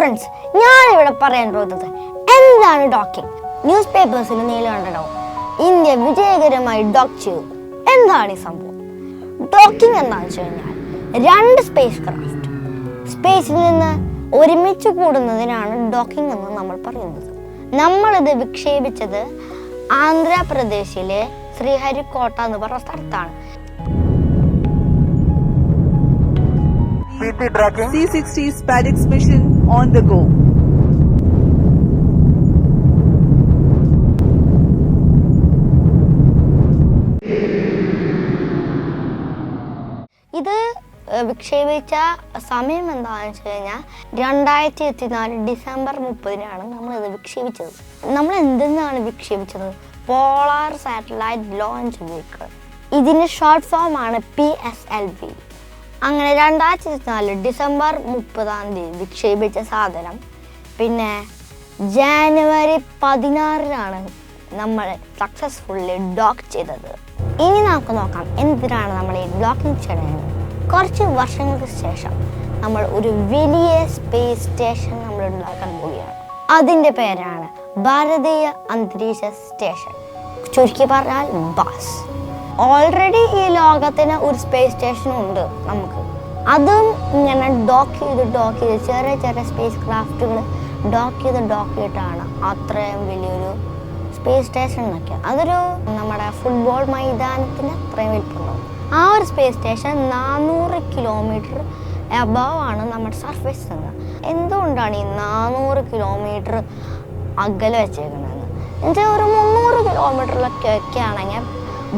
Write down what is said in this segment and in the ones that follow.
Friends ഞാനിവിടെ പറയാൻ പോകുന്നത് എന്താണ് ഡോക്കിംഗ് ന്യൂസ് പേപ്പേഴ്സിന് നീല കണ്ടോ ഇന്ത്യ വിജയകരമായി ഡോക്ക് ചെയ്തു. എന്താണ് ഈ സംഭവം? ഡോക്കിംഗ് എന്താണെന്ന് വെച്ച് കഴിഞ്ഞാൽ രണ്ട് സ്പേസ് ക്രാഫ്റ്റ് സ്പേസിൽ നിന്ന് ഒരുമിച്ച് കൂടുന്നതിനാണ് ഡോക്കിംഗ് എന്ന് നമ്മൾ പറയുന്നത്. നമ്മളിത് വിക്ഷേപിച്ചത് ആന്ധ്രാപ്രദേശിലെ ശ്രീഹരിക്കോട്ട എന്ന് പറഞ്ഞ സ്ഥലത്താണ്. C tracking. C-60 SPADX on the go. ഇത് വിക്ഷേപിച്ച സമയം എന്താണെന്ന് വെച്ച് കഴിഞ്ഞാൽ രണ്ടായിരത്തി ഇരുപത്തിനാല് ഡിസംബർ മുപ്പതിനാണ് നമ്മളിത് വിക്ഷേപിച്ചത്. നമ്മൾ എന്തെന്നാണ് വിക്ഷേപിച്ചത്? Polar satellite launch vehicle. ഇതിന്റെ ഷോർട്ട് ഫോം ആണ് പി എസ് എൽ വി. അങ്ങനെ രണ്ടായിരത്തി ഇരുപത്തിനാല് ഡിസംബർ മുപ്പതാം തീയതി വിക്ഷേപിച്ച സാധനം. പിന്നെ ജാനുവരി പതിനാറിനാണ് നമ്മൾ സക്സസ്ഫുള്ളി ഡോക്ക് ചെയ്തത്. ഇനി നമുക്ക് നോക്കാം എന്തിനാണ് നമ്മൾ ഈ ഡോക്കിംഗ് ചെയ്യുന്നത് കുറച്ച് വർഷങ്ങൾക്ക് ശേഷം നമ്മൾ ഒരു വലിയ സ്പേസ് സ്റ്റേഷൻ നമ്മൾ ഉണ്ടാക്കാൻ പോവുകയാണ്. അതിന്റെ പേരാണ് ഭാരതീയ അന്തരീക്ഷ സ്റ്റേഷൻ ചുരുക്കി പറഞ്ഞാൽ ബാസ് ഓൾറെഡി ഈ ലോകത്തിന് ഒരു സ്പേസ് സ്റ്റേഷൻ ഉണ്ട് നമുക്ക്. അതും ഇങ്ങനെ ഡോക്ക് ചെയ്ത് ഡോക്ക് ചെയ്ത് ചെറിയ ചെറിയ സ്പേസ് ക്രാഫ്റ്റുകൾ ഡോക്ക് ചെയ്ത് ഡോക്ക് ചെയ്തിട്ടാണ് അത്രയും വലിയൊരു സ്പേസ് സ്റ്റേഷൻ എന്നൊക്കെ. അതൊരു നമ്മുടെ ഫുട്ബോൾ മൈതാനത്തിന് അത്രയും വലിപ്പമുണ്ടാവും ആ ഒരു സ്പേസ് സ്റ്റേഷൻ നാനൂറ് കിലോമീറ്റർ അബവ് ആണ് നമ്മുടെ സർഫേസ് നിന്ന് എന്തുകൊണ്ടാണ് ഈ നാനൂറ് കിലോമീറ്റർ അകലെ വെച്ചേക്കുന്നത്? എന്നുവെച്ചാൽ ഒരു മുന്നൂറ് കിലോമീറ്ററിലൊക്കെ ഒക്കെ ആണെങ്കിൽ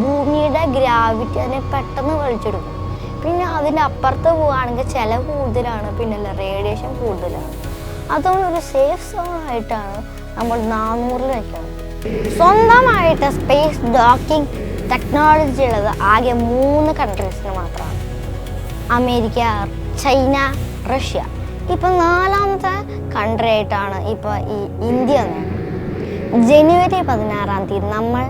ഭൂമിയുടെ ഗ്രാവിറ്റി അതിനെ പെട്ടെന്ന് വലിച്ചെടുക്കും. പിന്നെ അതിന്റെ അപ്പുറത്ത് പോവുകയാണെങ്കിൽ ചില കൂടുതലാണ് പിന്നെ റേഡിയേഷൻ കൂടുതലാണ്. അതുകൊണ്ട് ഒരു സേഫ് സോൺ ആയിട്ടാണ് നമ്മൾ നാനൂറിൽ വയ്ക്കുന്നത് സ്വന്തമായിട്ട് സ്പേസ് ഡോക്കിംഗ് ടെക്നോളജി ഉള്ളത് ആകെ മൂന്ന് കൺട്രീസിന് മാത്രമാണ്. America China Russia. ഇപ്പൊ നാലാമത്തെ കൺട്രി ആയിട്ടാണ് ഇപ്പൊ ഈ ഇന്ത്യ ജനുവരി പതിനാറാം തീയതി നമ്മൾ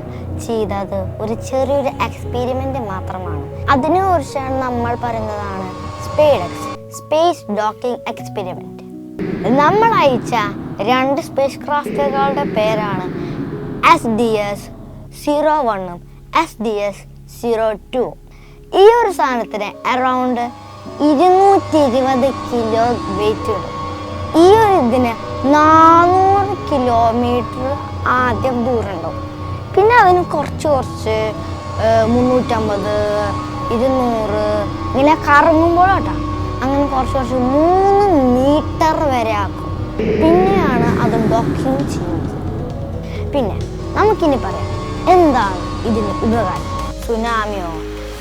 ചെയ്തത് ഒരു ചെറിയൊരു എക്സ്പെരിമെന്റ് മാത്രമാണ്. അതിനെക്കുറിച്ചാണ് നമ്മൾ പറയുന്നതാണ് സ്പേഡെക്സ് സ്പേസ് ഡോക്കിംഗ് എക്സ്പെരിമെന്റ് നമ്മൾ അയച്ച രണ്ട് സ്പേസ് ക്രാഫ്റ്റുകളുടെ പേരാണ് എസ് ഡി എസ് സീറോ വണ്ണും S D S zero two ഈ ഒരു സാധനത്തിന് അറൗണ്ട് ഇരുന്നൂറ്റി ഇരുപത് കിലോ വെയിറ്റ് ഉണ്ട് ഈ ഒരു ഇതിന് നാനൂറ് കിലോമീറ്റർ ആദ്യം ദൂരം ഉണ്ടാവും പിന്നെ അവന് കുറച്ച് കുറച്ച് മുന്നൂറ്റമ്പത് ഇരുന്നൂറ് ഇങ്ങനെ കറങ്ങുമ്പോഴോട്ടാ. അങ്ങനെ കുറച്ച് കുറച്ച് മൂന്ന് മീറ്റർ വരെ ആക്കും. പിന്നെയാണ് അത് ബോക്സിങ് ചെയ്യുന്നത്. പിന്നെ നമുക്കിനി പറയാം എന്താണ് ഇതിന് ഉപകാരം? സുനാമിയോ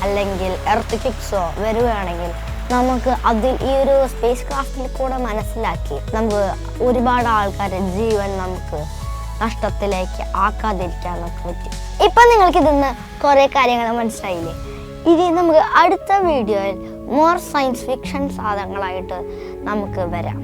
അല്ലെങ്കിൽ എർത്ത് കിക്സോ വരികയാണെങ്കിൽ നമുക്ക് അതിൽ ഈ ഒരു സ്പേസ് ക്രാഫ്റ്റിൽ കൂടെ മനസ്സിലാക്കി നമുക്ക് ഒരുപാട് ആൾക്കാരുടെ ജീവൻ നമുക്ക് നഷ്ടത്തിലേക്ക് ആക്കാതിരിക്കാൻ നമുക്ക് പറ്റും ഇപ്പം നിങ്ങൾക്ക് ഇതിന്ന് കുറേ കാര്യങ്ങൾ മനസ്സിലായില്ലേ? ഇനി നമുക്ക് അടുത്ത വീഡിയോയിൽ മോർ സയൻസ് ഫിക്ഷൻ സാധനങ്ങളായിട്ട് നമുക്ക് വരാം.